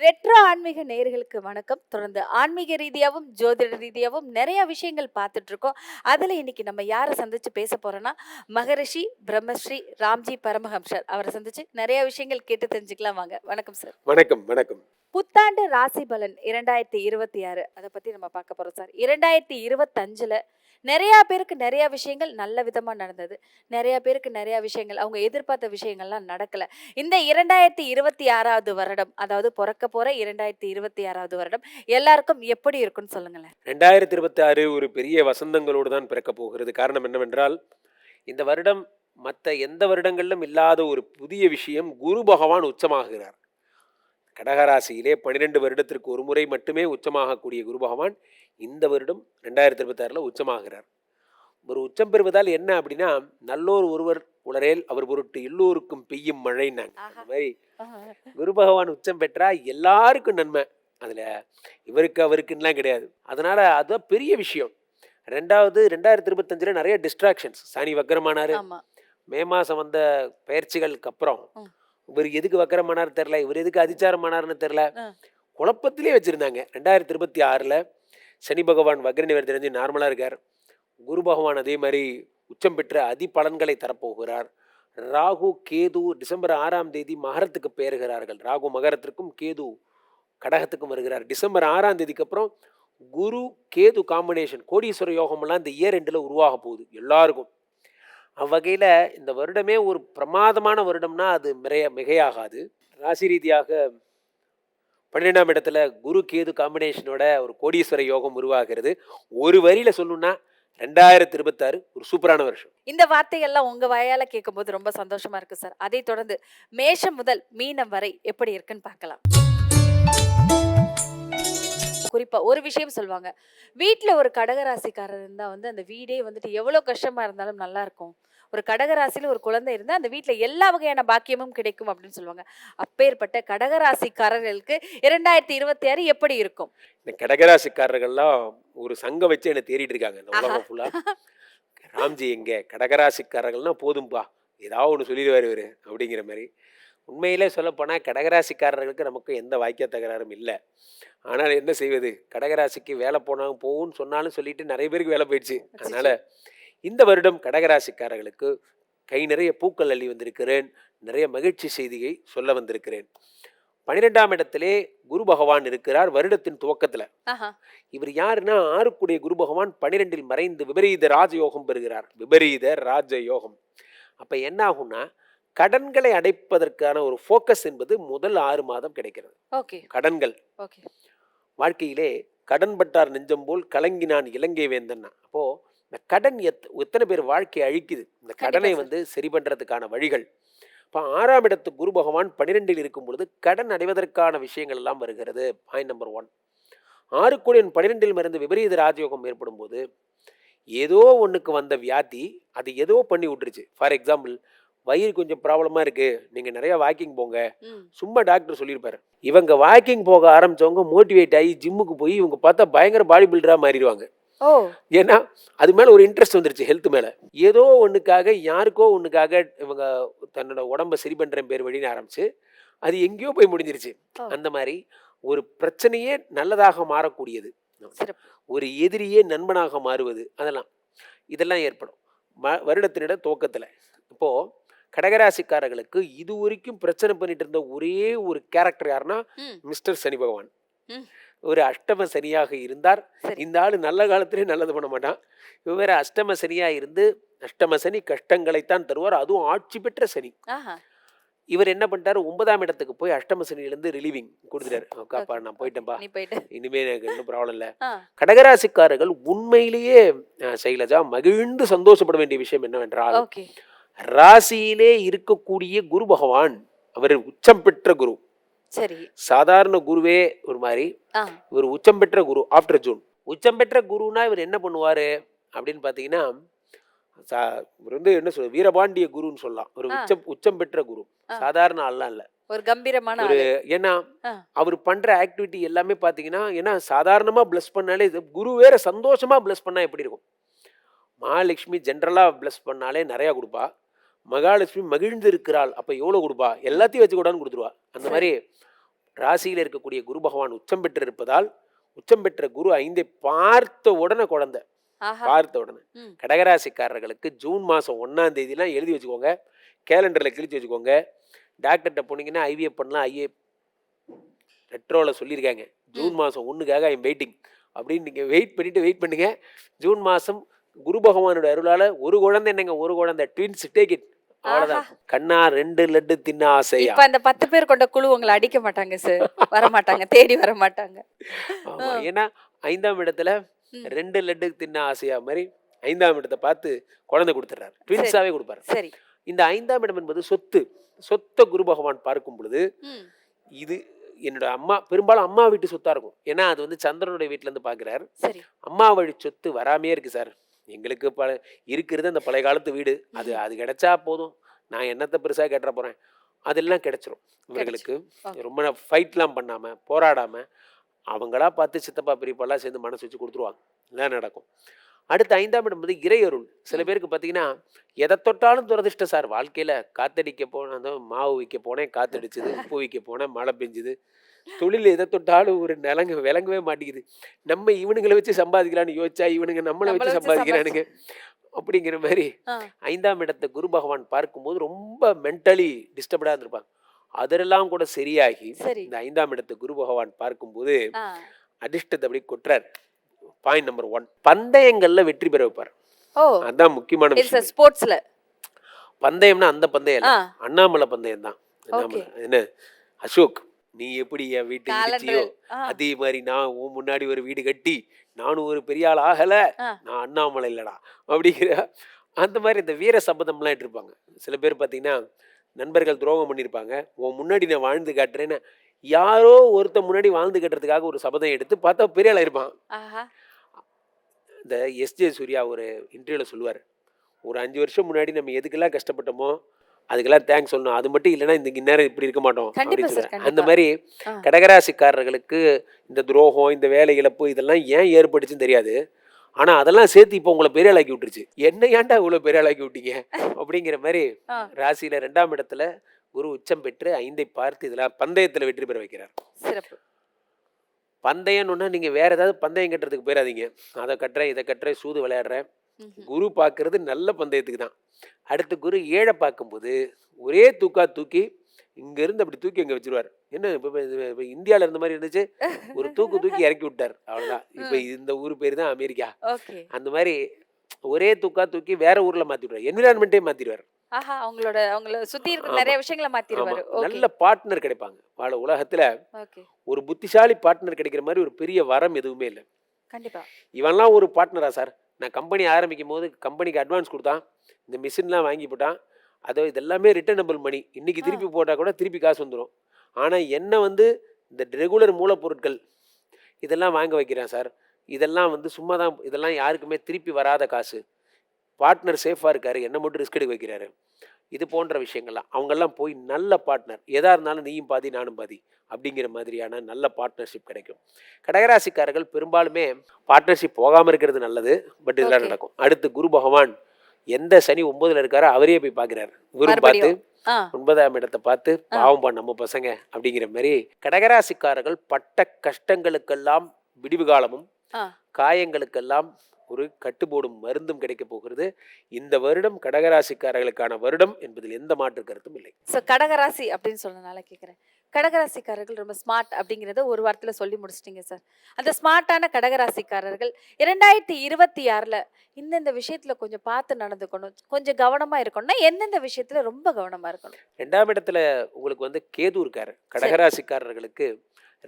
Retro ஆன்மீக நேயர்களுக்கு வணக்கம். தொடர்ந்து ஆன்மீக ரீதியாகவும் ஜோதிட ரீதியாகவும் நிறைய விஷயங்கள் பார்த்துட்டு இருக்கோம் அதில் இன்னைக்கு நம்ம யாரை சந்திச்சு பேச போறோம்னா மகரிஷி பிரம்மஸ்ரீ ராம்ஜி பரமஹம்சர் அவரை சந்திச்சு நிறைய விஷயங்கள் கேட்டு தெரிஞ்சுக்கலாம் வாங்க. வணக்கம் சார். வணக்கம் வணக்கம். புத்தாண்டு ராசி பலன் இரண்டாயிரத்தி இருபத்தி ஆறு. அதை பத்தி நம்ம பார்க்க போறோம் சார். இரண்டாயிரத்தி இருபத்தஞ்சுல நிறைய பேருக்கு நிறைய விஷயங்கள் நல்ல விதமா நடந்தது. நிறைய பேருக்கு நிறைய விஷயங்கள் அவங்க எதிர்பார்த்த விஷயங்கள்லாம் நடக்கல. இந்த இரண்டாயிரத்தி இருபத்தி ஆறாவது வருடம் அதாவது பிறக்க போற இரண்டாயிரத்தி இருபத்தி ஆறாவது வருடம் எல்லாருக்கும் எப்படி இருக்கும்னு சொல்லுங்களேன்? ரெண்டாயிரத்தி இருபத்தி ஆறு ஒரு பெரிய வசந்தங்களோடு தான் பிறக்க போகிறது. காரணம் என்னவென்றால் இந்த வருடம் மற்ற எந்த வருடங்களிலும் இல்லாத ஒரு புதிய விஷயம் குரு பகவான் உச்சமாகிறார் கடகராசியிலே பன்னிரெண்டு வருடத்திற்கு ஒரு முறை மட்டுமே உச்சமாகக்கூடிய குரு பகவான் இந்த வருடம் ரெண்டாயிரத்தி இருபத்தாறில் உச்சமாகிறார். ஒரு உச்சம் பெறுவதால் என்ன அப்படின்னா நல்லோர் ஒருவர் உளரேல் அவர் பொருட்டு எல்லோருக்கும் பெய்யும் மழைன்னாங்க. அந்த. மாதிரி குரு பகவான் உச்சம் பெற்றா எல்லாருக்கும் நன்மை. அதில் இவருக்கு அவருக்குன்னெலாம் கிடையாது. அதனால் அதுதான் பெரிய விஷயம். ரெண்டாவது ரெண்டாயிரத்தி இருபத்தஞ்சில் நிறைய டிஸ்ட்ராக்ஷன்ஸ் சனி வக்கரமானார். மே மாதம் வந்த பயிற்சிகளுக்கு அப்புறம். இவர் எதுக்கு வக்கரமானார் தெரில இவர் எதுக்கு அதிச்சாரமானார்னு தெரில. குழப்பத்திலே வச்சுருந்தாங்க. ரெண்டாயிரத்தி இருபத்தி ஆறில் சனி பகவான் வக்ர நிவர் தெரிஞ்சு நார்மலாக இருக்கார். குரு பகவான் அதே மாதிரி உச்சம் பெற்ற அதி பலன்களை தரப்போகிறார். ராகு கேது டிசம்பர் ஆறாம் தேதி மகரத்துக்கு பெயர்கிறார்கள் ராகு மகரத்திற்கும் கேது கடகத்துக்கும் வருகிறார். டிசம்பர் ஆறாம் தேதிக்கு அப்புறம் குரு கேது காம்பினேஷன் கோடீஸ்வர யோகமெல்லாம் இந்த இயர் ரெண்டில் உருவாக போகுது. எல்லாருக்கும். அவ்வகையில் இந்த வருடமே ஒரு பிரமாதமான வருடம்னா அது மிகைய மிகையாகாது. ராசி ரீதியாக பன்னிரெண்டாம் இடத்துல குரு கேது காம்பினேஷனோட ஒரு கோடீஸ்வர யோகம் உருவாகிறது. ஒரு வரியில் சொல்லணும்னா ரெண்டாயிரத்தி இருபத்தாறு ஒரு சூப்பரான வருஷம். இந்த வார்த்தையெல்லாம் உங்க வாயால கேட்கும்போது ரொம்ப சந்தோஷமா இருக்கு சார். அதை தொடர்ந்து மேஷம் முதல் மீனம் வரை எப்படி இருக்குன்னு பார்க்கலாம். குறிப்பா ஒரு விஷயம் சொல்லுவாங்க. வீட்ல ஒரு கடகராசிக்காரர் இருந்தா வந்து அந்த வீடே வந்துட்டு எவ்வளவு கஷ்டமா இருந்தாலும் நல்லா இருக்கும் ஒரு கடகராசியில ஒரு குழந்தை இருந்தா அந்த வீட்ல எல்லா வகையான பாக்கியமும் கிடைக்கும் அப்படின்னு சொல்லுவாங்க. அப்பேற்பட்ட கடகராசிக்காரர்களுக்கு இரண்டாயிரத்தி இருபத்தி ஆறு எப்படி இருக்கும்? இந்த கடகராசிக்காரர்கள்லாம் ஒரு சங்கம் வச்சு என்னை தேடிட்டு இருக்காங்க இந்த. உலகம் ஃபுல்லாக ராம்ஜி எங்க? கடகராசிக்காரர்கள்னா போதும்பா. ஏதாவது ஒன்று சொல்லிடுவார் இவர் அப்படிங்கிற மாதிரி. உண்மையிலே சொல்லப்போனால் கடகராசிக்காரர்களுக்கு நமக்கு எந்த வாக்கிய தகராறும் இல்லை. ஆனால் என்ன செய்வது? கடகராசிக்கு வேலை போனாலும் போகும்னு சொன்னாலும் சொல்லிட்டு நிறைய பேருக்கு வேலை போயிடுச்சு. அதனால இந்த வருடம் கடகராசிக்காரர்களுக்கு கை நிறைய பூக்கள் அள்ளி வந்திருக்கிறேன். நிறைய மகிழ்ச்சி செய்தியை சொல்ல வந்திருக்கிறேன். பனிரெண்டாம் இடத்திலே குரு பகவான் இருக்கிறார் வருடத்தின் துவக்கத்தில். இவர் யாருன்னா ஆறுக்குடைய குரு பகவான் பனிரெண்டில் மறைந்து விபரீத ராஜயோகம் பெறுகிறார். விபரீத ராஜயோகம். அப்ப என்ன ஆகும்னா கடன்களை அடைப்பதற்கான ஒரு ஃபோக்கஸ் என்பது முதல் ஆறு மாதம் கிடைக்கிறது. ஓகே. கடன்கள். ஓகே. வாழ்க்கையிலே கடன் பட்டார் நெஞ்சம் போல் கலங்கினான் இலங்கை வேந்தன்னா அப்போ இந்த கடன் எத் எத்தனை பேர் வாழ்க்கையை அழிக்குது? இந்த கடனை. வந்து சரி பண்றதுக்கான வழிகள். இப்போ ஆறாம் இடத்து குரு பகவான் பன்னிரெண்டில் இருக்கும் பொழுது கடன் அடைவதற்கான விஷயங்கள் எல்லாம் வருகிறது. பாயிண்ட் நம்பர் ஒன் ஆறு கோடியன் பன்னிரெண்டில் மருந்து விபரீத ராஜயோகம் ஏற்படும் போது ஏதோ ஒண்ணுக்கு வந்த வியாதி அது ஏதோ பண்ணி விட்டுருச்சு. ஃபார் எக்ஸாம்பிள் வயிறு கொஞ்சம் ப்ராப்ளமாக இருக்குது நீங்கள் நிறையா வாக்கிங் போங்க. சும்மா டாக்டர் சொல்லியிருப்பாரு. இவங்க வாக்கிங் போக ஆரம்பிச்சவங்க மோட்டிவேட் ஆகி ஜிம்முக்கு போய் இவங்க பார்த்தா பயங்கர பாடி பில்டராக மாறிடுவாங்க. ஏன்னா அது மேலே ஒரு இன்ட்ரெஸ்ட் வந்துருச்சு ஹெல்த் மேலே. ஏதோ ஒன்றுக்காக யாருக்கோ ஒன்றுக்காக இவங்க தன்னோட உடம்ப சரி பண்ணுற பேர் வழின்னு ஆரம்பிச்சு அது எங்கேயோ போய் முடிஞ்சிருச்சு. அந்த மாதிரி ஒரு பிரச்சனையே நல்லதாக மாறக்கூடியது. ஒரு எதிரியே நண்பனாக மாறுவது அதெல்லாம். இதெல்லாம் ஏற்படும். வருடத்தினிட துவக்கத்தில். இப்போது கடகராசிக்காரர்களுக்கு இது வரைக்கும் பிரச்சனை பண்ணிட்டு இருந்த ஒரே ஒரு கேரக்டர் யாருன்னா மிஸ்டர் சனி பகவான். ஒரு அஷ்டம சனியாக இருந்தார். இந்த ஆள் நல்ல காலத்திலே நல்லது பண்ண மாட்டான். வேற அஷ்டம சனியா இருந்து அஷ்டம சனி கஷ்டங்களைத்தான் தருவார். அதுவும் ஆட்சி பெற்ற சனி. இவர் என்ன பண்ணிட்டாரு? ஒன்பதாம் இடத்துக்கு போய் அஷ்டம சனியிலிருந்து ரிலீவிங் கொடுத்துட்டாரு. அக்காப்பா நான் போயிட்டேன்பா இனிமே எனக்கு ஒன்றும் ப்ராப்ளம் இல்லை. கடகராசிக்காரர்கள் உண்மையிலேயே சைலஜா மகிழ்ந்து சந்தோஷப்பட வேண்டிய விஷயம் என்னவென்றால் ராசியிலே இருக்கக்கூடிய குரு பகவான் அவர் உச்சம் பெற்ற குரு. சரி. சாதாரண குருவே ஒரு மாதிரி இவர் உச்சம் பெற்ற குரு ஆஃப்டர் ஜூன் உச்சம் பெற்ற குருனா இவர் என்ன பண்ணுவாரு? அப்படின்னு பார்த்தீங்கன்னா இவர் வந்து என்ன சொல்ற வீரபாண்டிய குருன்னு சொல்லலாம். ஒரு. உச்சம் உச்சம் பெற்ற குரு. சாதாரண ஆள்லாம் இல்லை. ஒரு கம்பீரமான ஒரு ஏன்னா. அவர் பண்ற ஆக்டிவிட்டி எல்லாமே பார்த்தீங்கன்னா ஏன்னா சாதாரணமா பிளஸ் பண்ணாலே இது குரு வேற சந்தோஷமா பிளஸ் பண்ணா எப்படி இருக்கும்? மகாலட்சுமி ஜென்ரலா பிளஸ் பண்ணாலே நிறைய கொடுப்பா. மகாலட்சுமி மகிழ்ந்து இருக்கிறாள் அப்ப எவ்வளவு கொடுப்பா? எல்லாத்தையும் வச்சு கூடான்னு கொடுத்துருவா. அந்த. மாதிரி ராசியில் இருக்கக்கூடிய குரு பகவான் உச்சம் பெற்று இருப்பதால் உச்சம் பெற்ற குரு ஐந்தை பார்த்த உடனே குழந்தை. பார்த்த உடனே. கடகராசிக்காரர்களுக்கு ஜூன் மாதம் ஒன்றாம் தேதிலாம் எழுதி வச்சுக்கோங்க. கேலண்டரில் கிழிச்சு வச்சுக்கோங்க. டாக்டர்கிட்ட போனீங்கன்னா ஐவிஎஃப் பண்ணலாம். ஐஏ ரெட்ரோவில் சொல்லியிருக்காங்க. ஜூன் மாதம் ஒன்றுக்காக ஐம் வெயிட்டிங். அப்படின்னு நீங்கள் வெயிட் பண்ணிட்டு வெயிட் பண்ணுங்க. ஜூன் மாதம் குரு பகவானோட அருளால ஒரு குழந்தை என்னங்க? ஒரு குழந்தை. Twins take it. அவ்வளோதான் கண்ணா ரெண்டு லட்டு தின்ன ஆசையா? இப்ப அந்த பத்து பேர் கொண்ட குழு உங்களை அடிக்க மாட்டாங்க சார் வர மாட்டாங்க தேடி வர மாட்டாங்க ஆமா ஏன்னா ஐந்தாம் இடத்துல. ரெண்டு லட்டு தின்ன ஆசையா மாதிரி ஐந்தாம் இடத்தை பார்த்து குழந்தை கொடுத்துட்றாரு. ட்வின்ஸாவே கொடுப்பாரு. சரி. இந்த ஐந்தாம் இடம் என்பது சொத்து. சொத்தை குரு பகவான் பார்க்கும் பொழுது. இது என்னோட அம்மா பெரும்பாலும் அம்மா வீட்டு சொத்தா இருக்கும். ஏன்னா அது வந்து சந்திரனுடைய வீட்டுல இருந்து பாக்குறாரு அம்மா வழி சொத்து வராமையே இருக்கு சார் எங்களுக்கு பல இருக்கிறது அந்த பழைய காலத்து வீடு. அது அது கிடைச்சா போதும். நான் என்னத்தை பெருசா கேட்டுற போறேன்? அதெல்லாம் கிடைச்சிரும். இவர்களுக்கு. ரொம்ப ஃபைட்லாம் பண்ணாம போராடாம அவங்களா பார்த்து சித்தப்பா பெரியப்பாலாம் சேர்ந்து மனசு வச்சு கொடுத்துருவாங்க. இதான் நடக்கும். அடுத்து ஐந்தாம் இடம் வந்து இறையருள். சில பேருக்கு பார்த்தீங்கன்னா எதை தொட்டாலும் துரதிஷ்டம் சார். வாழ்க்கையில் காத்தடிக்க போனேன் அந்த மாவு விற்க போனேன் காத்தடிச்சுது உப்பு விற்க போனேன் மழை பெஞ்சுது. தொழில் எதை தொட்டாலும் ஒரு நிலங்க விளங்கவே மாட்டேங்குது. நம்ம இவனுங்களை வச்சு சம்பாதிக்கலாம்னு யோசிச்சா இவனுங்க நம்மளை வச்சு சம்பாதிக்கிறானுங்க. அப்படிங்கிற மாதிரி. ஐந்தாம் இடத்தை குரு பகவான் பார்க்கும்போது ரொம்ப மென்டலி டிஸ்டர்படாக இருந்திருப்பாங்க அதெல்லாம் கூட சரியாகி சரி. இந்த ஐந்தாம் இடத்தை குரு பகவான் பார்க்கும்போது அதிர்ஷ்டத்தை அப்படி கொட்டுறார். பாயிண்ட் நம்பர் ஒன் பந்தயங்கள்ல வெற்றி பெற வைப்பார். அதான் முக்கியமான ஸ்போர்ட்ஸ்ல பந்தயம்னா அந்த பந்தயம் அண்ணாமலை பந்தயம் தான் என்ன? அசோக். நீ எப்படி என் வீட்டு இடிச்சியோ காலண்டர் ஆ. அதே மாதிரி நான் உன் முன்னாடி ஒரு வீடு கட்டி நானும் ஒரு பெரிய ஆள் ஆகல. நான் அண்ணாமலை இல்லடா. அப்படிங்கிற அந்த மாதிரி இந்த வீர சபதம்லாம் இட்டிருப்பாங்க சில பேர் பார்த்தீங்கன்னா நண்பர்கள் துரோகம் பண்ணியிருப்பாங்க. உன் முன்னாடி நான் வாழ்ந்து காட்டுறேன்னு யாரோ ஒருத்தன் முன்னாடி வாழ்ந்து கட்டுறதுக்காக ஒரு சபதம் எடுத்து பார்த்தா பெரிய ஆளா இருப்பான். இந்த எஸ்ஜே சூர்யா ஒரு இன்டர்வியூவில் சொல்லுவார். ஒரு அஞ்சு வருஷம் முன்னாடி நம்ம எதுக்கெல்லாம் கஷ்டப்பட்டோமோ அதுக்கெல்லாம் தேங்க்ஸ் சொல்லணும் அது மட்டும் இல்லைன்னா இந்த இந்நேரம் இப்படி இருக்க மாட்டோம் அப்படின்னு சொல்லுவார் அந்த. மாதிரி. கடகராசிக்காரர்களுக்கு இந்த துரோகம் இந்த வேலை இழப்பு இதெல்லாம் ஏன் ஏற்பட்டுச்சுன்னு தெரியாது ஆனா அதெல்லாம் சேர்த்து இப்போ உங்களை பெரிய ஆளாக்கி விட்டுருச்சு என்ன ஏன்டா இவ்வளவு பெரிய ஆளாக்கி விட்டீங்க அப்படிங்கிற மாதிரி. ராசியில ரெண்டாம் இடத்துல குரு உச்சம் பெற்று ஐந்தை பார்த்து இதெல்லாம் பந்தயத்துல வெற்றி பெற வைக்கிறார் சிறப்பு பந்தயம்னு நீங்க வேற ஏதாவது பந்தயம் கட்டுறதுக்கு போயிடாதீங்க அதை கட்டுறேன் இதை கட்டுறேன் சூது விளையாடுறேன். குரு பார்க்கறது நல்ல பந்தயத்துக்கு தான். அடுத்து குரு ஏழை பார்க்கும்போது ஒரே தூக்கா தூக்கி இங்க இருந்து அப்படி தூக்கி அங்க வச்சிருவார். என்ன இப்ப இந்தியால இருந்த மாதிரி இருந்துச்சு. ஒரு தூக்கு தூக்கி இறக்கி விட்டார். அவ்வளவுதான். இப்ப இந்த ஊர் பேர் தான் அமெரிக்கா. அந்த மாதிரி ஒரே தூக்கா தூக்கி வேற ஊர்ல மாத்தி விடுவார் என்விரான்மெண்ட்டே மாத்திடுவார் அவங்களோட அவங்கள சுத்தி. நிறைய விஷயங்களை ஓகே. நல்ல பார்ட்னர் கிடைப்பாங்க. வாழ உலகத்துல ஒரு புத்திசாலி பார்ட்னர் கிடைக்கிற மாதிரி ஒரு பெரிய வரம் எதுவுமே இல்லை. கண்டிப்பா. இவன்லாம் ஒரு பார்ட்னரா சார் நான் கம்பெனி ஆரம்பிக்கும் போது கம்பெனிக்கு அட்வான்ஸ் கொடுத்தான். இந்த மிஷின்லாம் வாங்கி போட்டான். அதோ இதெல்லாமே ரிட்டர்னபிள் மணி இன்னைக்கு ஆ. திருப்பி போட்டால் கூட திருப்பி காசு வந்துடும் ஆனால் என்ன வந்து இந்த ரெகுலர் மூலப்பொருட்கள் இதெல்லாம் வாங்க வைக்கிறேன் சார். இதெல்லாம் வந்து சும்மா தான் இதெல்லாம் யாருக்குமே திருப்பி வராத காசு. பார்ட்னர் சேஃபாக இருக்காரு. என்ன மட்டும் ரிஸ்க் எடுக்க வைக்கிறாரு. இது போன்ற விஷயங்கள்லாம் அவங்கெல்லாம் போய் நல்ல பார்ட்னர் எதா இருந்தாலும் நீயும் பாதி நானும் பாதி அப்படிங்கிற மாதிரியான நல்ல பார்ட்னர்ஷிப் கிடைக்கும். கடகராசிக்காரர்கள் பெரும்பாலுமே பார்ட்னர்ஷிப் போகாமல் இருக்கிறது நல்லது பட் இதெல்லாம். நடக்கும். அடுத்து குரு பகவான் எந்த சனி ஒன்பதுல இருக்காரோ அவரே போய் பார்க்குறாரு. குரு பார்த்து ஒன்பதாம் இடத்தை பார்த்து ஆ. பாவம் பா நம்ம பசங்க அப்படிங்கிற மாதிரி கடகராசிக்காரர்கள் பட்ட கஷ்டங்களுக்கெல்லாம் விடிவு காலமும் காயங்களுக்கெல்லாம் ஒரு கட்டுப்போடும் மருந்தும் கிடைக்க போகிறது. இந்த வருடம் கடகராசிக்காரர்களுக்கான வருடம் என்பதில் எந்த மாற்று கருத்தும் இல்லை. ஸோ கடகராசி அப்படின்னு சொன்னனால கேட்குறேன் கடகராசிக்காரர்கள் ரொம்ப ஸ்மார்ட் அப்படிங்கிறத ஒரு வாரத்தில் சொல்லி முடிச்சிட்டீங்க சார் அந்த ஸ்மார்ட்டான கடகராசிக்காரர்கள் இரண்டாயிரத்தி இருபத்தி ஆறில் இந்தந்த விஷயத்தில் கொஞ்சம் பார்த்து நடந்துக்கணும். கொஞ்சம் கவனமாக இருக்கணும்னா எந்தெந்த விஷயத்தில் ரொம்ப கவனமாக இருக்கணும். ரெண்டாம் இடத்துல உங்களுக்கு வந்து கேது இருக்காரு. கடகராசிக்காரர்களுக்கு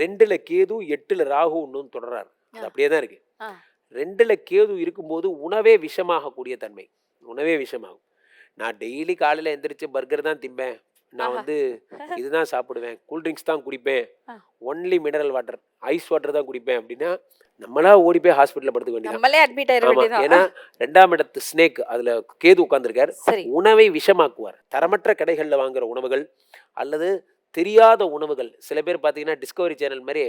ரெண்டுல கேது எட்டுல ராகு இன்னும் தொடர்றாரு அது. அப்படியே தான் இருக்கு. ரெண்டுல கேது இருக்கும்போது உணவே விஷமாகக்கூடிய தன்மை. உணவே விஷமாகும். நான் டெய்லி காலையில எந்திரிச்சு பர்கர் தான் திம்பேன். நான். வந்து இதுதான் சாப்பிடுவேன். கூல் ட்ரிங்க்ஸ் தான் குடிப்பேன். Only mineral water ice water தான் குடிப்பேன் அப்படின்னா நம்மளா ஓடி போய் ஹாஸ்பிட்டல்ல படுத்துக்க வேண்டியது ஏன்னா ரெண்டாம் இடத்து ஸ்னேக் அதுல கேது உட்கார்ந்திருக்காரு. சரி. உணவை விஷமாக்குவார். தரமற்ற கடைகளில் வாங்குற உணவுகள் அல்லது தெரியாத உணவுகள். சில பேர் பார்த்தீங்கன்னா டிஸ்கவரி சேனல் மாதிரி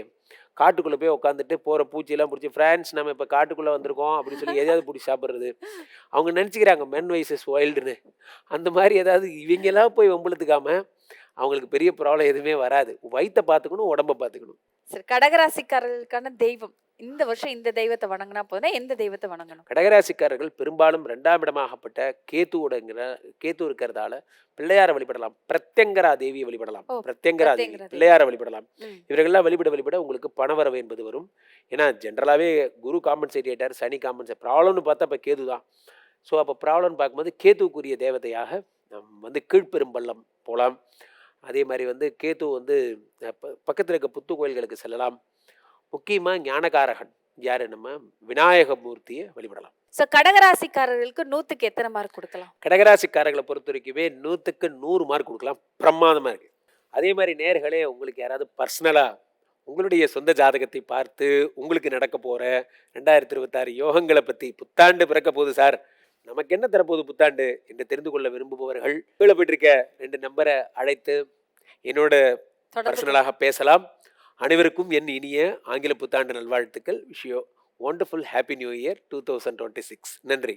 காட்டுக்குள்ளே போய் உட்காந்துட்டு போகிற பூச்சியெல்லாம் பிடிச்சி ஃப்ரான்ஸ் நம்ம இப்போ காட்டுக்குள்ளே வந்திருக்கோம் அப்படின்னு சொல்லி எதாவது பிடிச்சி சாப்பிட்றது. அவங்க நினச்சிக்கிறாங்க மென் வைசஸ் வைல்டுன்னு அந்த மாதிரி ஏதாவது இவங்கெல்லாம் போய் வம்பளுத்துக்காம அவங்களுக்கு பெரிய ப்ராப்ளம் எதுவுமே வராது. வயித்தை பார்த்துக்கணும் உடம்ப பார்த்துக்கணும் சரி கடகராசிக்காரர்களுக்கான தெய்வம். இந்த வருஷம் இந்த தெய்வத்தை வணங்கினா போதும் எந்த தெய்வத்தை வணங்கணும்? கடகராசிக்காரர்கள் பெரும்பாலும் ரெண்டாம் இடமாகப்பட்ட கேத்துவோடங்கிற கேத்து இருக்கிறதால பிள்ளையாரை வழிபடலாம் பிரத்யங்கரா தேவியை வழிபடலாம் பிரத்யங்கரா தேவி. பிள்ளையாரை வழிபடலாம். இவர்கள்லாம் வழிபட வழிபட உங்களுக்கு பணவரவு என்பது வரும். ஏன்னா ஜென்ரலாகவே குரு காம்பன்சேட் ஆயிட்டார் சனி காம்பன்சேட் ப்ராப்ளம்னு பார்த்தா இப்போ கேது தான். ஸோ அப்போ ப்ராப்ளம்னு பார்க்கும்போது கேத்துக்குரிய தேவதையாக நம் வந்து கீழ்ப்பெரும்பள்ளம் போகலாம் அதே மாதிரி வந்து கேத்து வந்து பக்கத்தில் இருக்க புத்து கோயில்களுக்கு செல்லலாம். முக்கியமாக ஞானகாரகன். யார்? நம்ம விநாயக மூர்த்தியை வழிபடலாம். சோ கடகராசிக்காரர்களுக்கு நூத்துக்கு எத்தனை மார்க் கொடுக்கலாம்? கடகராசிக்காரர்களை பொறுத்த வரைக்குமே நூற்றுக்கு நூறு மார்க் கொடுக்கலாம். பிரமாதமாக இருக்குது அதே மாதிரி நேர்களே உங்களுக்கு யாராவது பர்சனலாக உங்களுடைய சொந்த ஜாதகத்தை பார்த்து உங்களுக்கு நடக்க போகிற ரெண்டாயிரத்தி இருபத்தாறு யோகங்களை பற்றி புத்தாண்டு பிறக்க போகுது சார். நமக்கு என்ன தரப்போகுது புத்தாண்டு என்று தெரிந்து கொள்ள விரும்புபவர்கள் கீழே போயிட்டிருக்க ரெண்டு நம்பரை அழைத்து என்னோட பர்சனலாக பேசலாம். அனைவருக்கும் என் இனிய ஆங்கில புத்தாண்டு நல்வாழ்த்துக்கள். விஷயோ wonderful happy new year two thousand twenty six நன்றி.